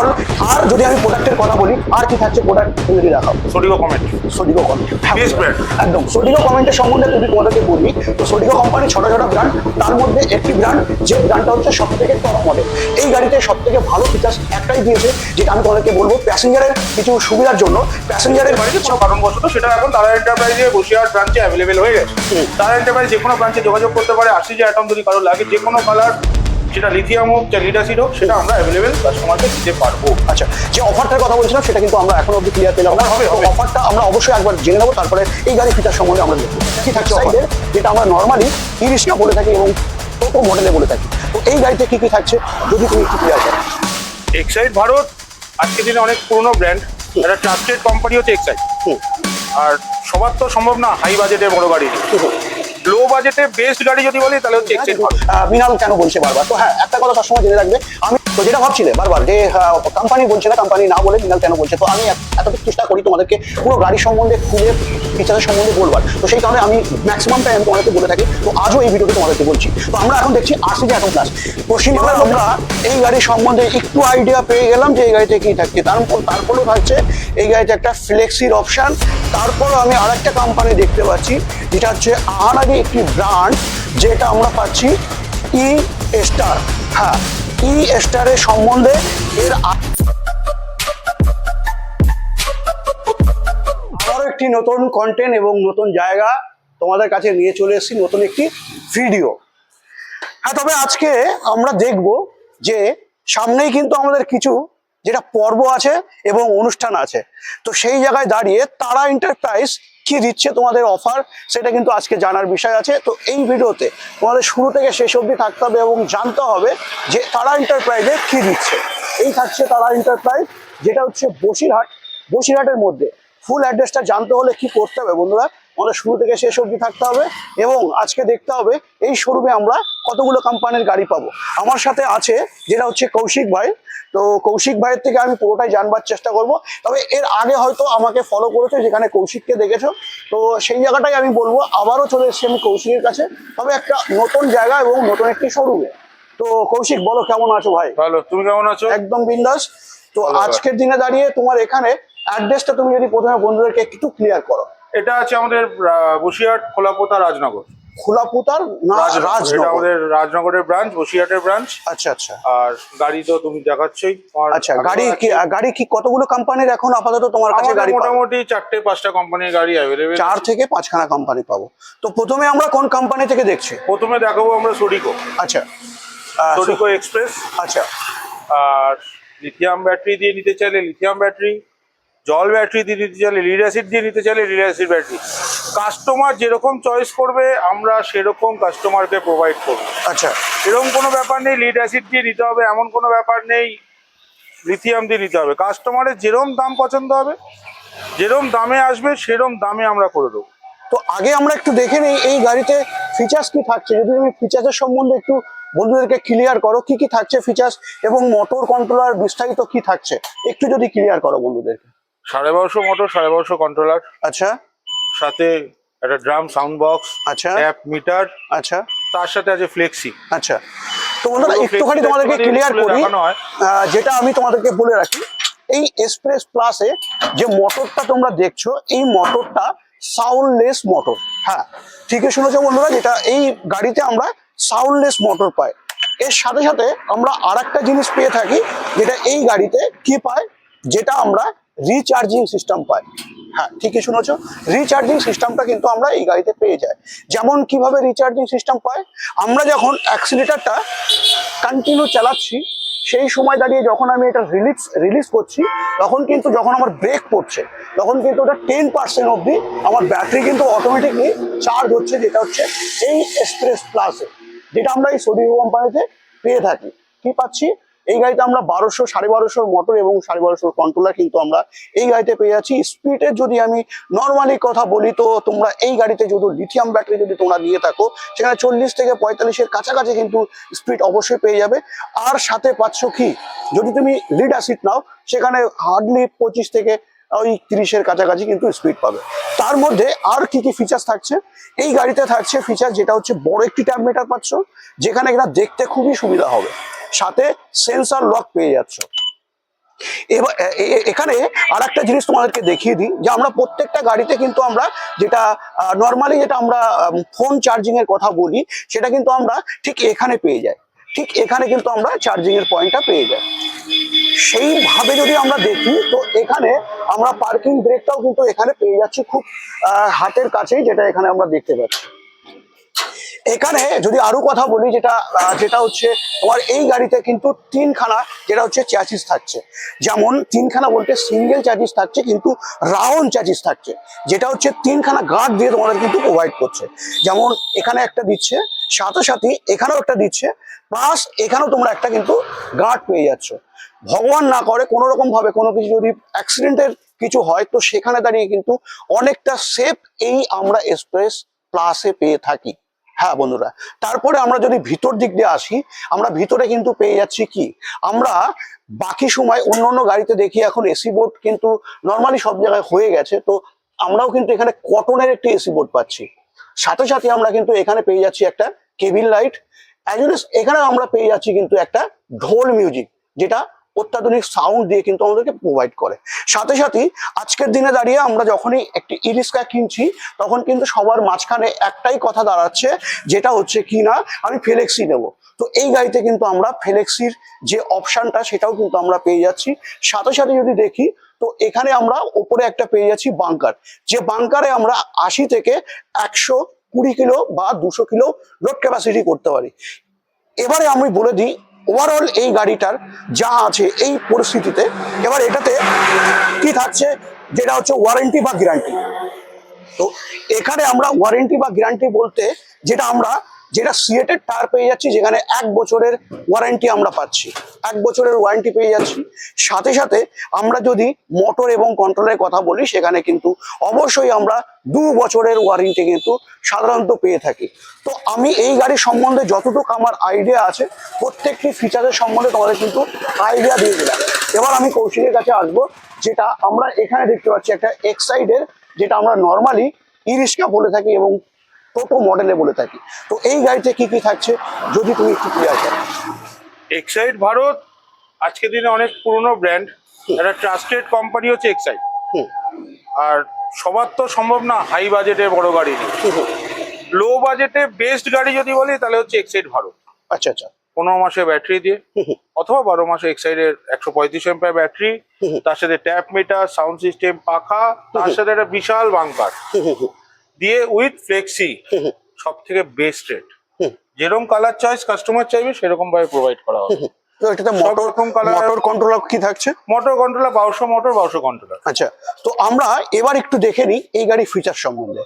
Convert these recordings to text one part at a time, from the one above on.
Overall আর যদি আমি প্রোডাক্টের কথা বলি আর কি থাকছে প্রোডাক্ট যদি দেখাও। সোডিগো কমেন্ট সোডিগো কমেন্ট. একদম। সোডিগো কমেন্টের সম্বন্ধে যদি তোমাদেরকে বলি তো সোডিগো কোম্পানি ছোট ছোট ব্র্যান্ড তার মধ্যে একটি ব্র্যান্ড যে ব্র্যান্ডটা হচ্ছে সব থেকে টপ মডেল এই গাড়িতে সব থেকে ভালো ফিচার্স একটাই দিয়েছে যেটা আমি তোমাদেরকে বলব প্যাসেঞ্জারের কিছু সুবিধার জন্য। প্যাসেঞ্জারের বাড়িতে কোনো কারণবশত সেটা এখন তারা এন্টারপ্রাইজে বসিরহাট ব্রাঞ্চে অ্যাভেলেবেল হয়ে গেছে। তারা এন্টারপ্রাইজ যে কোনো ব্রাঞ্চে যোগাযোগ করতে পারে আসি যে অ্যাটম যদি কারও লাগে যে কোনো কালার সেটা লিথিয়াম হোক যা লিড হোক সেটা আমরা অ্যাভেলেবেল কাস্টমারকে দিতে পারব। আচ্ছা যে অফারটার কথা বলছিলাম সেটা কিন্তু আমরা এখন অব্দি ক্লিয়ার পেলাম না। হবে। অফারটা আমরা অবশ্যই একবার জেনে নেব তারপরে এই গাড়ি ফিচার সম্বন্ধে আমরা দেখব। কি থাকছে অফার যেটা আমরা নর্মালি তিরিশটা বলে থাকি এবং টোটো মডেলে বলে থাকি। তো এই গাড়িতে কি কি থাকছে যদি তুমি একটু ক্লিয়ার করো। এক্সাইড ভারত আজকের দিনে অনেক পুরনো ব্র্যান্ড একটা ট্রাস্টেড কোম্পানি হচ্ছে এক্সাইড আর সবার তো সম্ভব না হাই বাজেটের বড় গাড়ি। লো বাজেটে বেস্ট গাড়ি যদি বলি, তাহলে হচ্ছে এক্সাইড ভারত কেন বলছে বারবার? তো হ্যাঁ একটা কথা সবসময় জেনে রাখবে। আমি তো যেটা ভাবছিলে বারবার, যে কোম্পানি বলছে না কোম্পানি না বলে মৃণাল কেন বলছে? তো আমি এত- এতটুকু চেষ্টা করি তোমাদেরকে পুরো গাড়ি সম্বন্ধে খুলে ফিচারের সম্বন্ধে বলবার। তো সেই কারণে আমি ম্যাক্সিমাম টাইম তোমাদেরকে বলে থাকি। তো আজও এই ভিডিওতে তোমাদেরকে বলছি। তো আমরা এখন দেখছি আরসিজি অ্যাটম প্লাস পশ্চিমবাংলার আমরা এই গাড়ি সম্বন্ধে একটু আইডিয়া পেয়ে গেলাম যে এই গাড়িতে কি থাকছে। তারপর তারপরেও থাকছে এই গাড়িতে একটা ফ্লেক্সির অপশন তারপর আমি আরেকটা কোম্পানি দেখতে পাচ্ছি, যেটা হচ্ছে আহানারি একটি ব্র্যান্ড যেটা আমরা পাচ্ছি ই স্টার। হ্যাঁ ই স্টারের সম্বন্ধে এর একটি নতুন কন্টেন্ট এবং নতুন জায়গা তোমাদের কাছে নিয়ে চলে এসেছি, নতুন একটি ভিডিও হ্যাঁ তবে আজকে আমরা দেখব যে সামনেই কিন্তু আমাদের কিছু যেটা পর্ব আছে এবং অনুষ্ঠান আছে। তো সেই জায়গায় দাঁড়িয়ে তারা এন্টারপ্রাইজ কি দিচ্ছে তোমাদের অফার সেটা কিন্তু আজকে জানার বিষয় আছে। তো এই ভিডিওতে তোমাদের শুরু থেকে শেষ অবধি থাকতে হবে এবং জানতে হবে যে তারা এন্টারপ্রাইজে কি দিচ্ছে। এই থাকছে তারা এন্টারপ্রাইজ যেটা হচ্ছে বসিরহাট। বসিরহাটের মধ্যে ফুল অ্যাড্রেসটা জানতে হলে কি করতে হবে বন্ধুরা? আমাদের শুরু থেকে শেষ অবধি থাকতে হবে এবং আজকে দেখতে হবে এই শোরুমে আমরা কতগুলো কোম্পানির গাড়ি পাবো। আমার সাথে আছে যেটা হচ্ছে কৌশিক ভাই। তো কৌশিক ভাইয়ের থেকে আমি পুরোটাই জানবার চেষ্টা করব। তবে এর আগে হয়তো আমাকে ফলো করেছ যেখানে কৌশিককে দেখেছ। তো সেই জায়গাটাই আমি বলব আবারও চলে এসেছি আমি কৌশিকের কাছে। তবে একটা নতুন জায়গা এবং নতুন একটি শোরুমে তো কৌশিক বলো কেমন আছো ভাই? ভালো তুমি কেমন আছো? একদম বিন্দাস। তো। আজকের দিনে দাঁড়িয়ে তোমার এখানে অ্যাড্রেসটা তুমি যদি প্রথমে বন্ধুদেরকে একটু ক্লিয়ার করো। এটা আছে আমাদের বসিরহাট খোলাপোতা রাজনগর। খোলাপুতার রাজনগর। এটা আমাদের রাজনগরের ব্রাঞ্চ বসিরহাটের ব্রাঞ্চ আচ্ছা আচ্ছা। আর গাড়ি তো তুমি দেখাচ্ছই। আচ্ছা গাড়ি কি গাড়ি কি কতগুলো কোম্পানির এখন আপাতত তোমার কাছে গাড়ি মোটামুটি চারটে পাঁচটা কোম্পানির গাড়ি অ্যাভেলেবেল চার থেকে পাঁচখানা কোম্পানি পাবো। তো প্রথমে আমরা কোন কোম্পানি থেকে দেখছি? প্রথমে দেখাবো আমরা সোডিকো আচ্ছা। সোডিকো এক্সপ্রেস আচ্ছা। আর লিথিয়াম ব্যাটারি দিয়ে নিতে চাইলে লিথিয়াম ব্যাটারি জল ব্যাটারি দিয়ে নিতে চাইলে লিড অ্যাসিড দিয়ে নিতে চাইলে লিড অ্যাসিড ব্যাটারি। কাস্টমার যেরকম চয়েস করবে আমরা সেরকম কাস্টমারকে প্রোভাইড করব। আচ্ছা। এরকম কোনো ব্যাপার নেই লিড অ্যাসিড দিয়ে নিতে হবে এমন কোনো ব্যাপার নেই লিথিয়াম দিয়ে নিতে হবে। কাস্টমারের যেরম দাম পছন্দ হবে যেরম দামে আসবে সেরম দামে আমরা করে দেবো। তো আগে আমরা একটু দেখে নিই এই গাড়িতে ফিচার্স কি থাকছে? যদি তুমি ফিচার্সের সম্বন্ধে একটু বন্ধুদেরকে ক্লিয়ার করো কি কি থাকছে ফিচার্স এবং মোটর কন্ট্রোলার বিস্তারিত কি থাকছে? একটু যদি ক্লিয়ার করো বন্ধুদেরকে। সাড়ে বারোশো মোটর সাড়ে বারোশো কন্ট্রোলার আচ্ছা। সাথে একটা ড্রাম সাউন্ড বক্স আচ্ছা। অ্যাপ মিটার আচ্ছা। তার সাথে আছে ফ্লেক্সি আচ্ছা। তো বন্ধুরা একটুখানি তোমাদেরকে ক্লিয়ার করি যেটা আমি তোমাদেরকে বলে রাখি এই এক্সপ্রেস প্লাসে যে মোটরটা তোমরা দেখছ এই মোটরটা সাউন্ডলেস মোটর হ্যাঁ ঠিকই শুনেছো বন্ধুরা যেটা এই গাড়িতে আমরা সাউন্ডলেস মোটর পাই। এর সাথে সাথে আমরা আর একটা জিনিস পেয়ে থাকি যেটা এই গাড়িতে কি পাই যেটা আমরা রিচার্জিং সিস্টেম পাই হ্যাঁ ঠিকই শুনেছো? রিচার্জিং সিস্টেমটা কিন্তু আমরা এই গাড়িতে পেয়ে যাই। যেমন কীভাবে রিচার্জিং সিস্টেম পাই আমরা যখন অ্যাক্সিলেটারটা কন্টিনিউ চালাচ্ছি, সেই সময় দাঁড়িয়ে যখন আমি এটা রিলিজ রিলিজ করছি, তখন কিন্তু যখন আমার ব্রেক পড়ছে, তখন কিন্তু ওটা টেন পার্সেন্ট অবধি আমার ব্যাটারি কিন্তু অটোমেটিকলি চার্জ হচ্ছে, যেটা হচ্ছে এই এক্সপ্রেস প্লাসে যেটা আমরা এই সোডিও কোম্পানিতে পেয়ে থাকি। কি পাচ্ছি? এই গাড়িতে আমরা বারোশো, সাড়ে বারোশোর মোটর এবং সাড়ে বারোশোর কন্ট্রোলার কিন্তু আমরা এই গাড়িতে পেয়ে যাচ্ছি। স্পিডের যদি আমি নর্মালি কথা বলি, তো তোমরা এই গাড়িতে যদি লিথিয়াম ব্যাটারি যদি তোমরা নিয়ে থাকো, সেখানে চল্লিশ থেকে পঁয়তাল্লিশের কাছাকাছি কিন্তু স্পিড অবশ্যই পেয়ে যাবে। আর সাথে পাচ্ছ কি? যদি তুমি লিড অ্যাসিড নাও, সেখানে হার্ডলি পঁচিশ থেকে ওই তিরিশের কাছাকাছি কিন্তু স্পিড পাবে। তার মধ্যে আর কি কি ফিচার্স থাকছে? এই গাড়িতে থাকছে ফিচার যেটা হচ্ছে বড় একটি ট্যাব মিটার পাচ্ছ, যেখানে এটা দেখতে খুবই সুবিধা হবে। সাথে সেন্সর লক পেয়ে যাচ্ছ। এবার এখানে আর একটা জিনিস তোমাদেরকে দেখিয়ে দিই, যে আমরা প্রত্যেকটা গাড়িতে কিন্তু আমরা যেটা নর্মালি যেটা আমরা ফোন চার্জিং এর কথা বলি, সেটা কিন্তু আমরা ঠিক এখানে পেয়ে যাই। ঠিক এখানে কিন্তু আমরা চার্জিং এর পয়েন্টটা পেয়ে যাই। সেইভাবে যদি আমরা দেখি, তো এখানে আমরা পার্কিং ব্রেকটাও কিন্তু এখানে পেয়ে যাচ্ছি খুব হাতের কাছেই, যেটা এখানে আমরা দেখতে পাচ্ছি। এখানে যদি আরও কথা বলি যেটা যেটা হচ্ছে তোমার এই গাড়িতে কিন্তু তিনখানা যেটা হচ্ছে চ্যাচিস থাকছে। যেমন তিনখানা বলতে সিঙ্গেল চ্যাচিস থাকছে কিন্তু রাউন্ড চ্যাচিস থাকছে। যেটা হচ্ছে তিনখানা গার্ড দিয়ে তোমাদের কিন্তু প্রোভাইড করছে। যেমন এখানে একটা দিচ্ছে, সাথে সাথে এখানেও একটা দিচ্ছে প্লাস এখানেও তোমরা একটা কিন্তু গার্ড পেয়ে যাচ্ছ। ভগবান না করে কোনো রকম ভাবে কোনো কিছু যদি অ্যাক্সিডেন্টের কিছু হয়, তো সেখানে দাঁড়িয়ে কিন্তু অনেকটা সেফ এই আমরা এক্সপ্রেস প্লাসে পেয়ে থাকি। হ্যাঁ বন্ধুরা। তারপরে আমরা যদি ভিতর দিক দিয়ে আসি, আমরা ভিতরে কিন্তু পেয়ে যাচ্ছি কি? আমরা বাকি সময় অন্য অন্য গাড়িতে দেখি এখন এসি বোর্ড কিন্তু নর্মালি সব জায়গায় হয়ে গেছে, তো আমরাও কিন্তু এখানে কটনের একটি এসি বোর্ড পাচ্ছি। সাথে সাথে আমরা কিন্তু এখানে পেয়ে যাচ্ছি একটা কেবিল লাইট এখানে আমরা পেয়ে যাচ্ছি কিন্তু একটা ঢোল মিউজিক যেটা অত্যাধুনিক সাউন্ড দিয়ে কিন্তু আমাদেরকে প্রোভাইড করে। সাথে সাথে আজকের দিনে দাঁড়িয়ে আমরা যখনই একটি ই রিক্সা কিনছি, তখন কিন্তু সবার মাঝখানে একটাই কথা দাঁড়াচ্ছে, যেটা হচ্ছে কি না আমি ফেলেক্সি নেব। তো এই গাড়িতে কিন্তু আমরা ফেলেক্সির যে অপশানটা সেটাও কিন্তু আমরা পেয়ে যাচ্ছি। সাথে সাথে যদি দেখি, তো এখানে আমরা ওপরে একটা পেয়ে যাচ্ছি বাংকার যে বাংকারে আমরা আশি থেকে একশো কুড়ি কিলো বা দুশো কিলো লোড ক্যাপাসিটি করতে পারি। এবারে আমি বলে দিই ওভারঅল এই গাড়িটার যা আছে এই পরিস্থিতিতে, এবার এটাতে কি থাকছে? যেটা হচ্ছে ওয়ারেন্টি বা গ্যারান্টি তো এখানে আমরা ওয়ারেন্টি বা গ্যারান্টি বলতে যেটা আমরা যেটা সিএটের টার পেয়ে যাচ্ছি, যেখানে এক বছরের ওয়ারেন্টি আমরা পাচ্ছি। এক বছরের ওয়ারেন্টি পেয়ে যাচ্ছি। সাথে সাথে আমরা যদি মোটর এবং কন্ট্রোলের কথা বলি, সেখানে কিন্তু অবশ্যই আমরা দু বছরের ওয়ারেন্টি কিন্তু সাধারণত পেয়ে থাকি। তো আমি এই গাড়ির সম্বন্ধে যতটুকু আমার আইডিয়া আছে, প্রত্যেকটি ফিচারের সম্বন্ধে তোমাদের কিন্তু আইডিয়া দিয়ে দিলাম। এবার আমি কৌশিকের কাছে আসব, যেটা আমরা এখানে দেখতে পাচ্ছি একটা এক্সাইডের যেটা আমরা নর্মালি ই রিক্সা বলে থাকি এবং টোটো মডেলে বলে থাকি। তো এই গাড়িতে কি কি থাকছে? যদি তুমি একটু ক্লিয়ার করো। এক্সাইড ভারত আজকের দিনে অনেক পুরনো ব্র্যান্ড একটা ট্রাস্টেড কোম্পানি হচ্ছে এক্সাইড আর সবার তো সম্ভব না হাই বাজেটের বড় গাড়ি হুম। লো বাজেটে বেস্ট গাড়ি যদি বলি তাহলে হচ্ছে এক্সাইড ভারত। আচ্ছা আচ্ছা। পনেরো মাসে ব্যাটারি দিয়ে। অথবা বারো মাসে এক্সাইডের একশো পঁয়ত্রিশ এম্পার ব্যাটারি তার সাথে ট্যাপ মিটার সাউন্ড সিস্টেম পাখা। তার সাথে একটা বিশাল বাংকার দিয়ে উইথ ফ্লেক্সি সব থেকে বেস্ট রেট। যেরকম কালার চয়েস কাস্টমার চাইবে সেরকম ভাবে প্রোভাইড করা হবে। তো এটাতে মোটর মোটর কন্ট্রোলার কি থাকছে? মোটর কন্ট্রোলার বারোশো মোটর বারোশো কন্ট্রোলার আচ্ছা তো আমরা এবার একটু দেখে নিই এই গাড়ির ফিচার সম্বন্ধে।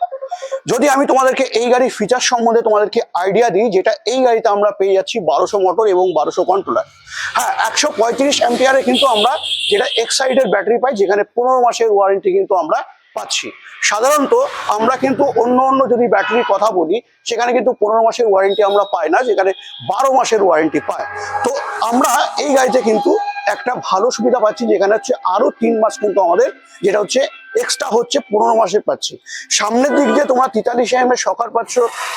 যদি আমি তোমাদেরকে এই গাড়ির ফিচার সম্বন্ধে তোমাদেরকে আইডিয়া দিই যেটা এই গাড়িতে আমরা পেয়ে যাচ্ছি বারোশো মোটর এবং বারোশো কন্ট্রোলার হ্যাঁ একশো পঁয়ত্রিশ অ্যাম্পিয়ারে কিন্তু আমরা যেটা এক্সাইডের ব্যাটারি পাই যেখানে পনেরো মাসের ওয়ারেন্টি কিন্তু আমরা পাচ্ছি। সাধারণত আমরা কিন্তু অন্য অন্য যদি ব্যাটারির কথা বলি, সেখানে কিন্তু পনেরো মাসের ওয়ারেন্টি আমরা পাই না, যেখানে বারো মাসের ওয়ারেন্টি পাই তো আমরা এই গাড়িতে কিন্তু একটা ভালো সুবিধা পাচ্ছি যেখানে হচ্ছে আরও তিন মাস কিন্তু আমাদের যেটা হচ্ছে এক্সট্রা হচ্ছে পনেরো মাসে পাচ্ছি। সামনের দিক দিয়ে তোমরা তেতাল্লিশ এম এর সকার পাচ্ছ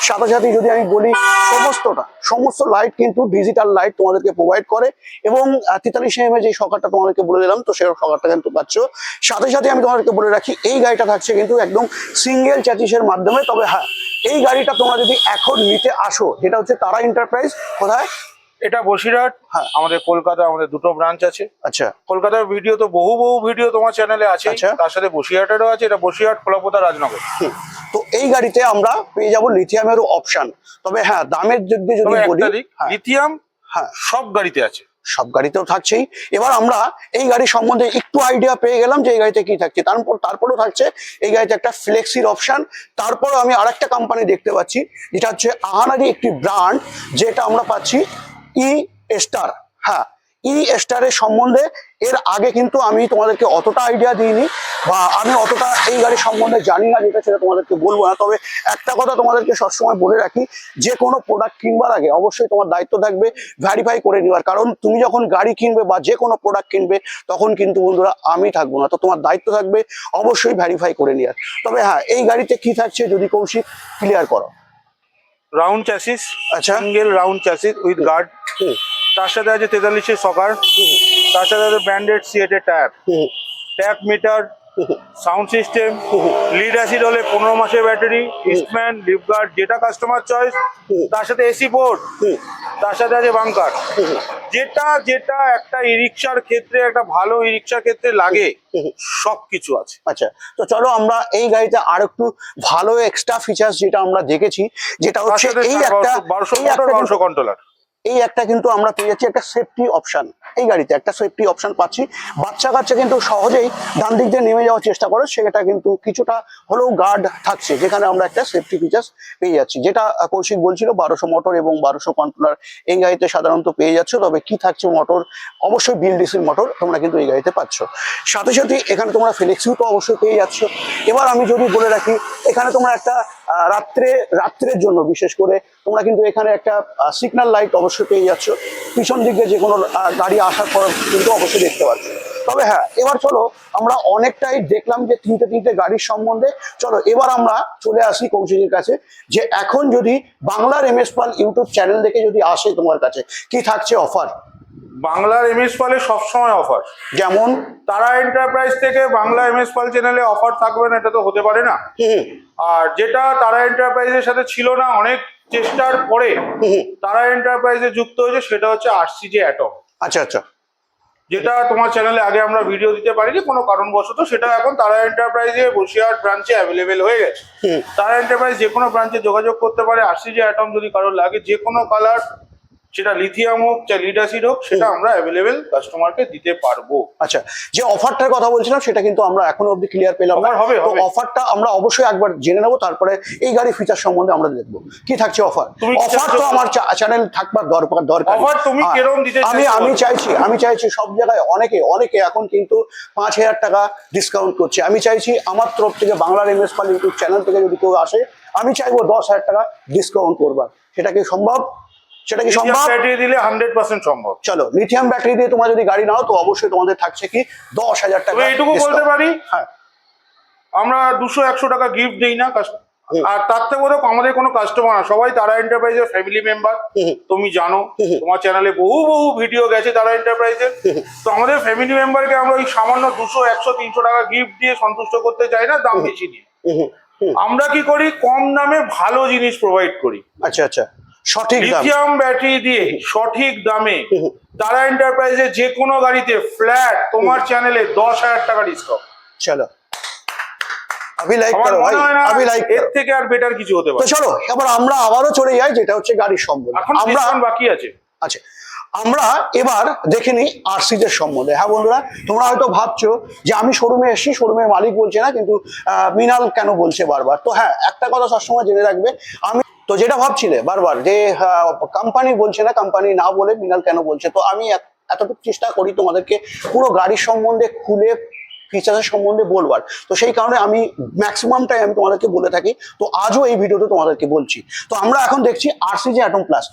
সাথে সাথে যদি আমি বলি সমস্তটা, সমস্ত লাইট কিন্তু ডিজিটাল লাইট তোমাদেরকে প্রোভাইড করে এবং তেতাল্লিশ এম এর যে সকারটা তোমাদেরকে বলে দিলাম, তো সেই সকারটা কিন্তু পাচ্ছ। সাথে সাথে আমি তোমাদেরকে বলে রাখি, এই গাড়িটা থাকছে কিন্তু একদম সিঙ্গেল চ্যাচিসের মাধ্যমে, তবে হ্যাঁ এই গাড়িটা তোমরা যদি এখন নিতে আসো, যেটা হচ্ছে তারা এন্টারপ্রাইজ কোথায়? এটা বসিরহাট হ্যাঁ। আমাদের কলকাতা আমাদের দুটো ব্রাঞ্চ আছে। আচ্ছা। কলকাতার ভিডিও তো বহু বহু ভিডিও তোমার চ্যানেলে আছে আচ্ছা। তার সাথে বসিরহাটেরও আছে এটা বসিরহাট খোলাপোতা রাজনগর। তো এই গাড়িতে আমরা পেয়ে যাব লিথিয়ামেরও অপশন তবে হ্যাঁ দামের দিক দিয়ে যদি বলি হ্যাঁ। লিথিয়াম হ্যাঁ। সব গাড়িতে আছে। সব গাড়িতেও থাকছেই। এবার আমরা এই গাড়ি সম্বন্ধে একটু আইডিয়া পেয়ে গেলাম যে এই গাড়িতে কি থাকছে। তারপর তারপরেও থাকছে এই গাড়িতে একটা ফ্লেক্সির অপশন তারপর আমি আরেকটা কোম্পানি দেখতে পাচ্ছি যেটা হচ্ছে আহানারি একটি ব্র্যান্ড যেটা আমরা পাচ্ছি ই স্টার হ্যাঁ ই স্টারের সম্বন্ধে এর আগে কিন্তু আমি তোমাদেরকে অতটা আইডিয়া দিইনি বা আমি অতটা এই গাড়ি সম্বন্ধে জানি না যেটা সেটা তোমাদেরকে বলব না। তবে একটা কথা তোমাদেরকে সবসময় বলে রাখি, যে কোনো প্রোডাক্ট কিনবার আগে অবশ্যই তোমার দায়িত্ব থাকবে ভ্যারিফাই করে নেওয়ার। কারণ তুমি যখন গাড়ি কিনবে বা যে কোনো প্রোডাক্ট কিনবে, তখন কিন্তু বন্ধুরা আমি থাকব না। তো তোমার দায়িত্ব থাকবে অবশ্যই ভ্যারিফাই করে নেওয়ার। তবে হ্যাঁ এই গাড়িতে কি থাকছে যদি কৌশিক ক্লিয়ার করো। রাউন্ড চ্যাসিস আচ্ছা। Single round chassis with guard তার সাথে আছে তেতাল্লিশের সকার। তার সাথে আছে branded সিএটে tap tap meter sound system lead acid হলে পনেরো মাসের ব্যাটারি ইস্টম্যান লিপগার্ড যেটা কাস্টমার চয়েস তার সাথে এসি বোর্ড তার সাথে আছে বাংকার যেটা যেটা একটা ই রিক্সার ক্ষেত্রে একটা ভালো ই রিক্সার ক্ষেত্রে লাগে সব কিছু আছে। আচ্ছা তো চলো আমরা এই গাড়িতে আর একটু ভালো এক্সট্রা ফিচার্স যেটা আমরা দেখেছি যেটা হচ্ছে এই একটা বারোশো কন্ট্রোলার এই একটা কিন্তু আমরা পেয়ে যাচ্ছি একটা সেফটি অপশন এই গাড়িতে একটা সেফটি অপশন পাচ্ছি। বাচ্চা কাচ্চা কিন্তু সহজেই ডান দিক দিয়ে নেমে যাওয়ার চেষ্টা করে, সেটা কিন্তু কিছুটা হলেও গার্ড থাকছে, যেখানে আমরা একটা সেফটি ফিচার্স পেয়ে যাচ্ছি, যেটা কৌশিক বলছিল, বারোশো মোটর এবং বারোশো কন্ট্রোলার এই গাড়িতে সাধারণত পেয়ে যাচ্ছ, তবে কি থাকছে মোটর অবশ্যই বিএলডিসির মোটর তোমরা কিন্তু এই গাড়িতে পাচ্ছ। সাথে সাথে এখানে তোমরা ফ্লেক্সিও তো অবশ্যই পেয়ে যাচ্ছ। এবার আমি যদি বলে রাখি, এখানে তোমরা একটা রাত্রে, রাত্রের জন্য বিশেষ করে তোমরা কিন্তু এখানে একটা সিগন্যাল লাইট অবশ্যই পেয়ে যাচ্ছ। পিছন দিকে যে কোনো গাড়ি আসার পর কিন্তু অবশ্যই দেখতে পাচ্ছ তবে হ্যাঁ এবার চলো আমরা অনেকটাই দেখলাম যে তিনটে তিনটে গাড়ির সম্বন্ধে। চলো এবার আমরা চলে আসি কৌশিকের কাছে যে এখন যদি বাংলার M S Pal YouTube channel দেখে যদি আসে তোমার কাছে কি থাকছে অফার? বাংলার এমএস পালে সবসময় অফার। যেমন? তারা এন্টারপ্রাইজ থেকে বাংলা এমএস পাল চ্যানেলে অফার থাকবে না এটা তো হতে পারে না। আর যেটা তারা এন্টারপ্রাইজের সাথে ছিল না অনেক চেষ্টার পরে তারা এন্টারপ্রাইজে যুক্ত হয়েছে সেটা হচ্ছে আরসিজে অ্যাটম আচ্ছা আচ্ছা। যেটা তোমার চ্যানেলে আগে আমরা ভিডিও দিতে পারিনি কোনো কারণবশত সেটা এখন তারা এন্টারপ্রাইজে বসিরহাট ব্রাঞ্চে অ্যাভেলেবেল হয়ে গেছে। তারা এন্টারপ্রাইজ যে কোনো ব্রাঞ্চে যোগাযোগ করতে পারে আরসিজে অ্যাটম যদি কারোর লাগে যে কোনো কালার সেটা লিথিয়াম হোক চাই লিড অ্যাসিড হোক সেটা আমরা অ্যাভেলেবেল কাস্টমারকে দিতে পারব। আচ্ছা যে অফারটার কথা বলছিলাম সেটা কিন্তু আমরা এখনও অব্দি ক্লিয়ার পেলাম না। হবে, তো অফারটা আমরা অবশ্যই একবার জেনে নেব তারপরে এই গাড়ির ফিচার সম্বন্ধে আমরা দেখব। কি থাকছে অফার অফার তো আমার চ্যানেল থাকবার দরকার দরকার Offer তুমি হ্যাঁ, কিরম দিতে আমি আমি চাইছি আমি চাইছি সব জায়গায় অনেকে অনেকে এখন কিন্তু পাঁচ হাজার টাকা ডিসকাউন্ট করছে। আমি চাইছি আমার তরফ থেকে বাংলার M S Pal YouTube channel থেকে যদি কেউ আসে আমি চাইব দশ হাজার টাকা ডিসকাউন্ট করবার। সেটা কি সম্ভব? সেটা কি সম্ভব? ব্যাটারি দিলে হান্ড্রেড পার্সেন্ট সম্ভব। চলো লিথিয়াম ব্যাটারি দিয়ে তোমরা যদি গাড়ি নাও তো অবশ্যই তোমাদের থাকছে কি দশ হাজার টাকা এইটুকু বলতে পারি হ্যাঁ। আমরা দুশো একশো টাকা গিফট দিই না আর তার থেকে বড় আমাদের কোনো কাস্টমার না সবাই তারা এন্টারপ্রাইজের ফ্যামিলি মেম্বার তুমি জানো তোমার চ্যানেলে বহু বহু ভিডিও গেছে তারা এন্টারপ্রাইজের তো আমাদের ফ্যামিলি মেম্বারকে আমরা ওই সামান্য দুশো একশো তিনশো টাকা গিফট দিয়ে সন্তুষ্ট করতে চাই না দাম বেশি নিয়ে। আমরা কি করি? কম দামে ভালো জিনিস প্রোভাইড করি। আচ্ছা আচ্ছা। সঠিক লিথিয়াম ব্যাটারি দিয়ে সঠিক দামে। তারা এন্টারপ্রাইজের যে কোনো গাড়িতে ফ্ল্যাট তোমার চ্যানেলে দশ হাজার টাকা ডিসকাউন্ট চলো। আমি লাইক করো ভাই আমি লাইক এর থেকে আর বেটার কিছু হতে তো পারে চলো এবার আমরা আবারও চলে যাই যেটা হচ্ছে গাড়ির সম্বন্ধে। আমরা বাকি আছে। আচ্ছা আমরা এবার দেখে নিই আরসিজের সম্বন্ধে। হ্যাঁ বন্ধুরা তোমরা হয়তো ভাবছ যে আমি শোরুমে এসেছি শোরুমের মালিক বলছে না কিন্তু আহ, মিনাল কেন বলছে বারবার? তো হ্যাঁ একটা কথা সবসময় জেনে রাখবে আমি তো যেটা ভাবছিলে, বারবার যে কোম্পানি বলছে না কোম্পানি না বলে মিনাল কেন বলছে? তো আমি এতটুকু চেষ্টা করি তোমাদেরকে পুরো গাড়ির সম্বন্ধে খুলে ফিচার্সের সম্বন্ধে বলবার। তো সেই কারণে আমি ম্যাক্সিমামটাই আমি তোমাদেরকে বলে থাকি, তো আজও এই ভিডিওতে তোমাদেরকে বলছি। তো আমরা এখন দেখছি আরসিজি অ্যাটম প্লাস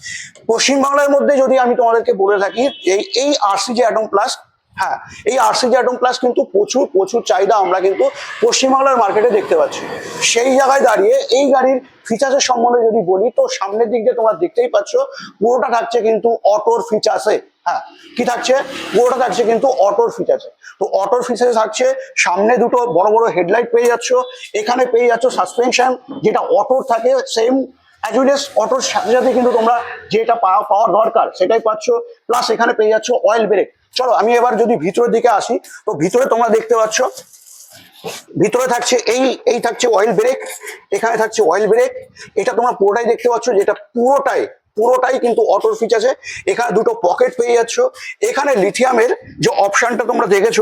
পশ্চিমবাংলার মধ্যে যদি আমি তোমাদেরকে বলে থাকি, এই এই আরসিজি অ্যাটম প্লাস হ্যাঁ এই আরসিজি অ্যাটম প্লাস কিন্তু প্রচুর প্রচুর চাহিদা আমরা কিন্তু পশ্চিমবাংলার মার্কেটে দেখতে পাচ্ছি। সেই জায়গায় দাঁড়িয়ে এই গাড়ির ফিচার্সের সম্বন্ধে যদি বলি, তো সামনের দিক দিয়ে তোমরা দেখতেই পাচ্ছ, পুরোটা থাকছে কিন্তু অটোর ফিচার্সে হ্যাঁ কি থাকছে? পুরোটা থাকছে কিন্তু অটোর ফিচার্সে তো অটোর ফিচার্স থাকছে, সামনে দুটো বড় বড় হেডলাইট পেয়ে যাচ্ছ, এখানে পেয়ে যাচ্ছ সাসপেনশন যেটা অটোর থাকে সেম অ্যাজুলেস অটোর সাথে সাথে কিন্তু তোমরা যেটা পাওয়া পাওয়া দরকার, সেটাই পাচ্ছ। প্লাস এখানে পেয়ে যাচ্ছ অয়েল ব্রেক চলো, আমি এবার যদি ভিতরের দিকে আসি, তো ভিতরে তোমরা দেখতে পাচ্ছ, ভিতরে থাকছে এই এই থাকছে অয়েল ব্রেক এখানে থাকছে অয়েল ব্রেক এটা তোমরা পুরোটাই দেখতে পাচ্ছ, যেটা পুরোটাই পুরোটাই কিন্তু অটোর ফিচার্সে এখানে দুটো পকেট পেয়ে যাচ্ছ। এখানে লিথিয়ামের যে অপশনটা তোমরা দেখেছ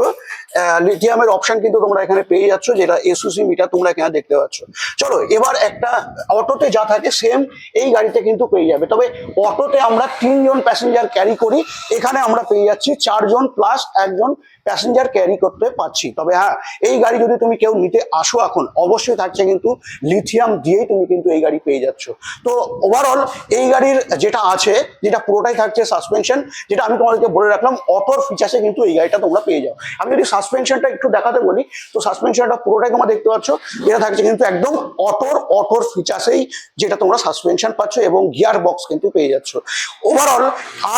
লিথিয়ামের অপশন কিন্তু তোমরা এখানে পেয়ে যাচ্ছ, যেটা এসুসি মিটার তোমরা এখানে দেখতে পাচ্ছ। চলো, এবার একটা অটোতে যা থাকে সেম এই গাড়িতে কিন্তু পেয়ে যাবে। তবে অটোতে আমরা তিনজন প্যাসেঞ্জার ক্যারি করি। এখানে আমরা পেয়ে যাচ্ছি চারজন প্লাস একজন প্যাসেঞ্জার ক্যারি করতে পারছি। তবে হ্যাঁ এই গাড়ি যদি তুমি কেউ নিতে আসো এখন, অবশ্যই থাকছে কিন্তু লিথিয়াম দিয়েই তুমি কিন্তু এই গাড়ি পেয়ে যাচ্ছ। তো ওভারঅল এই গাড়ির যেটা আছে, যেটা পুরোটাই থাকছে সাসপেনশন যেটা আমি তোমাদেরকে বলে রাখলাম অটোর ফিচার্সে কিন্তু এই গাড়িটা তোমরা পেয়ে যাও। আমি যদি সাসপেনশনটা একটু দেখাতে বলি, তো সাসপেনশনটা পুরোটাই তোমরা দেখতে পাচ্ছ, এটা থাকছে কিন্তু একদম অটোর অটোর ফিচার্সেই যেটা তোমরা সাসপেনশন পাচ্ছ এবং গিয়ার বক্স কিন্তু পেয়ে যাচ্ছ। ওভারঅল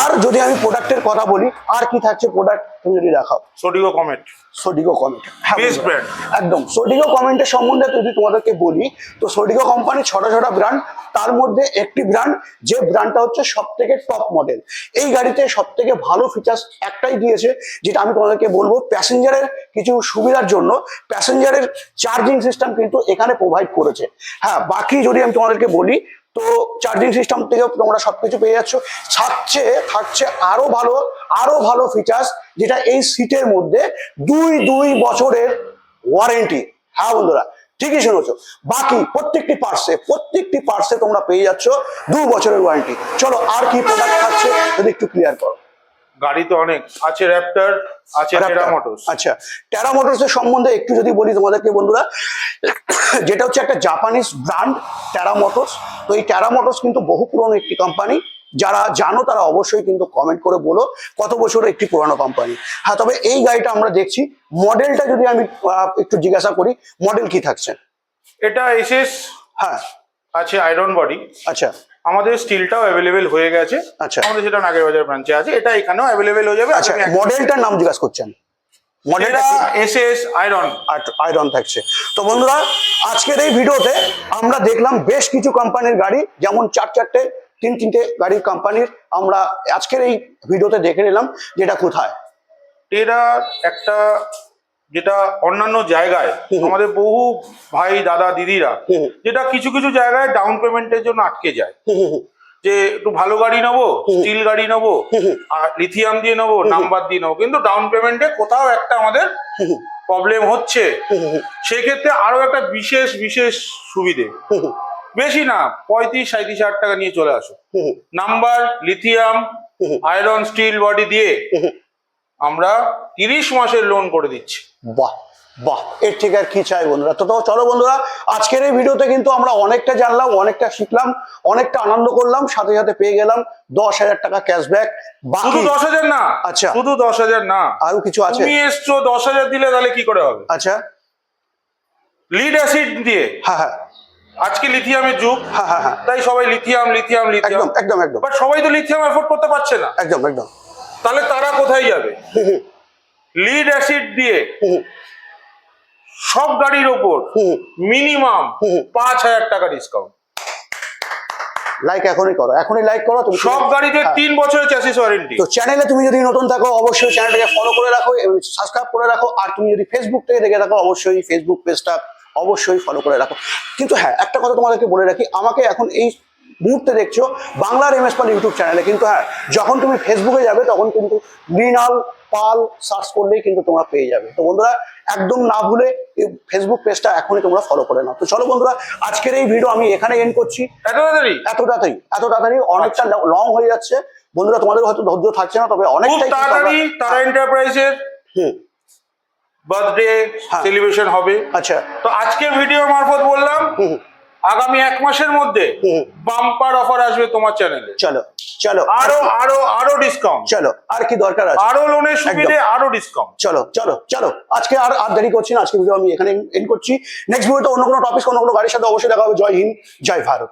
আর যদি আমি প্রোডাক্টের কথা বলি, আর কি থাকছে প্রোডাক্ট যদি দেখাও। সোডিগো কমেট সোডিগো কমেন্ট Best brand. একদম। সোডিগো কমেন্টের সম্বন্ধে যদি তোমাদেরকে বলি তো সোডিগো কোম্পানি ছোট ছোট ব্র্যান্ড তার মধ্যে একটি ব্র্যান্ড যে ব্র্যান্ডটা হচ্ছে সব থেকে টপ মডেল এই গাড়িতে সব থেকে ভালো ফিচার্স একটাই দিয়েছে যেটা আমি তোমাদেরকে বলব প্যাসেঞ্জারের কিছু সুবিধার জন্য প্যাসেঞ্জারের চার্জিং সিস্টেম কিন্তু এখানে প্রোভাইড করেছে। হ্যাঁ বাকি যদি আমি তোমাদেরকে বলি তো চার্জিং সিস্টেম থেকেও তোমরা সবকিছু পেয়ে যাচ্ছ। থাকছে থাকছে আরও ভালো আরও ভালো ফিচার্স যেটা এই সিটের মধ্যে দুই দুই বছরের ওয়ারেন্টি হ্যাঁ বন্ধুরা ঠিকই শুনেছো। বাকি প্রত্যেকটি পার্সে প্রত্যেকটি পার্সে তোমরা পেয়ে যাচ্ছ দু বছরের ওয়ারেন্টি চলো আর কি প্রোডাক্ট থাকছে যদি একটু ক্লিয়ার করো। গাড়ি তো অনেক। আছে র্যাপটার আছে টেরা মোটরস আচ্ছা। টেরা সম্বন্ধে একটু যদি বলি তোমাদেরকে বন্ধুরা যেটা হচ্ছে একটা জাপানিজ ব্র্যান্ড টেরা মোটরস তো এই টেরা মোটরস কিন্তু বহু পুরনো একটি কোম্পানি যারা জানো তারা অবশ্যই কিন্তু কমেন্ট করে বলো কত বছরের একটি পুরনো কোম্পানি হ্যাঁ তবে এই গাড়িটা আমরা দেখছি। মডেলটা যদি আমি একটু জিজ্ঞাসা করি মডেল কি থাকছে? এটা এসএস হ্যাঁ। আছে আয়রন বডি আচ্ছা। আমাদের স্টিলটাও অ্যাভেলেবেল হয়ে গেছে। আচ্ছা। আমাদের সেটা নাগেরবাজার ব্রাঞ্চে আছে। এটা এখানেও অ্যাভেলেবেল হয়ে যাবে। আচ্ছা মডেলটার নাম জিজ্ঞাসা করছেন? মডেলটা? এসএস আয়রন আয়রন থাকছে। তো বন্ধুরা আজকের এই ভিডিওতে আমরা দেখলাম বেশ কিছু কোম্পানির গাড়ি যেমন চার চারটে তিন তিনটে গাড়ির কোম্পানির আমরা আজকের এই ভিডিওতে দেখে নিলাম যেটা কোথায় টেরা একটা যেটা অন্যান্য জায়গায়। আমাদের বহু ভাই দাদা দিদিরা। যেটা কিছু কিছু জায়গায় ডাউন পেমেন্টের জন্য আটকে যায়। যে একটু ভালো গাড়ি নেব স্টিল গাড়ি নেব। আর লিথিয়াম দিয়ে নেব নাম্বার দিয়ে নেব কিন্তু ডাউন পেমেন্টে কোথাও একটা আমাদের। প্রবলেম হচ্ছে সেক্ষেত্রে আরও একটা বিশেষ বিশেষ সুবিধে। বেশি না পঁয়ত্রিশ সাঁত্রিশ হাজার টাকা নিয়ে চলে আসো। Number lithium. Iron steel body দিয়ে। আমরা তিরিশ মাসের লোন করে দিচ্ছি বাহ বাহ এর থেকে আর কি চাই বন্ধুরা তো তো চলো বন্ধুরা আজকের এই ভিডিওতে কিন্তু আমরা অনেকটা জানলাম অনেকটা শিখলাম অনেকটা আনন্দ করলাম সাথে সাথে পেয়ে গেলাম দশ হাজার টাকা ক্যাশব্যাক শুধু দশ হাজার না আচ্ছা। শুধু দশ হাজার না আরও কিছু আছে তুমি এসছো দশ হাজার দিলে তাহলে কি করে হবে আচ্ছা লিড অ্যাসিড দিয়ে হ্যাঁ হ্যাঁ আজকে লিথিয়ামের যুগ। হ্যাঁ হ্যাঁ হ্যাঁ তাই সবাই লিথিয়াম লিথিয়াম লিথিয়াম একদম একদম একদম। বাট সবাই তো লিথিয়াম এফোর্ড করতে পারছে না। একদম একদম। তাহলে তারা কোথায় যাবে? লিড অ্যাসিড দিয়ে সব গাড়ির ওপর মিনিমাম। পাঁচ হাজার টাকা ডিসকাউন্ট লাইক এখনই করো এখনই লাইক করো তুমি সব গাড়িতে হ্যাঁ। তিন বছরের চ্যাসিস ওয়ারেন্টি তো চ্যানেলে তুমি যদি নতুন থাকো অবশ্যই চ্যানেলটাকে ফলো করে রাখো এবং সাবস্ক্রাইব করে রাখো। আর তুমি যদি ফেসবুক থেকে দেখে থাকো অবশ্যই ফেসবুক পেজটা অবশ্যই ফলো করে রাখো। কিন্তু হ্যাঁ একটা কথা তোমাদেরকে বলে রাখি আমাকে এখন এই মুহূর্তে দেখছ বাংলার এম এস পাল ইউটিউব চ্যানেলে কিন্তু হ্যাঁ যখন তুমি ফেসবুকে যাবে তখন কিন্তু মৃণাল পাল সার্চ করলেই কিন্তু তোমরা পেয়ে যাবে। তো বন্ধুরা একদম না ভুলে এই ফেসবুক পেজটা এখনই তোমরা ফলো করে নাও। তো চলো বন্ধুরা আজকের এই ভিডিও আমি এখানে এন্ড করছি। এত তাড়াতাড়ি? এত তাড়াতাড়ি এত তাড়াতাড়ি। অনেকটা লং হয়ে যাচ্ছে। বন্ধুরা তোমাদের হয়তো ধৈর্য থাকছে না তবে অনেকটাই তাড়াতাড়ি তারা এন্টারপ্রাইজের হুম, বার্থডে হ্যাঁ। সেলিব্রেশন হবে। আচ্ছা। তো আজকে ভিডিও মারফত বললাম আগামী এক মাসের মধ্যে বাম্পার অফার আসবে তোমার চ্যানেলে চলো চলো। আরও আরও আরও ডিসকাউন্ট চলো আর কি দরকার আছে? আরও লোনের সুবিধে আরও ডিসকাউন্ট চলো চলো চলো। আজকে আর আর দেরি করছি না আজকে ভিডিও আমি এখানে এন্ড করছি। নেক্সট ভিডিওতে অন্য কোনো টপিক অন্য কোনো গাড়ির সাথে অবশ্যই দেখা হবে। জয় হিন্দ জয় ভারত।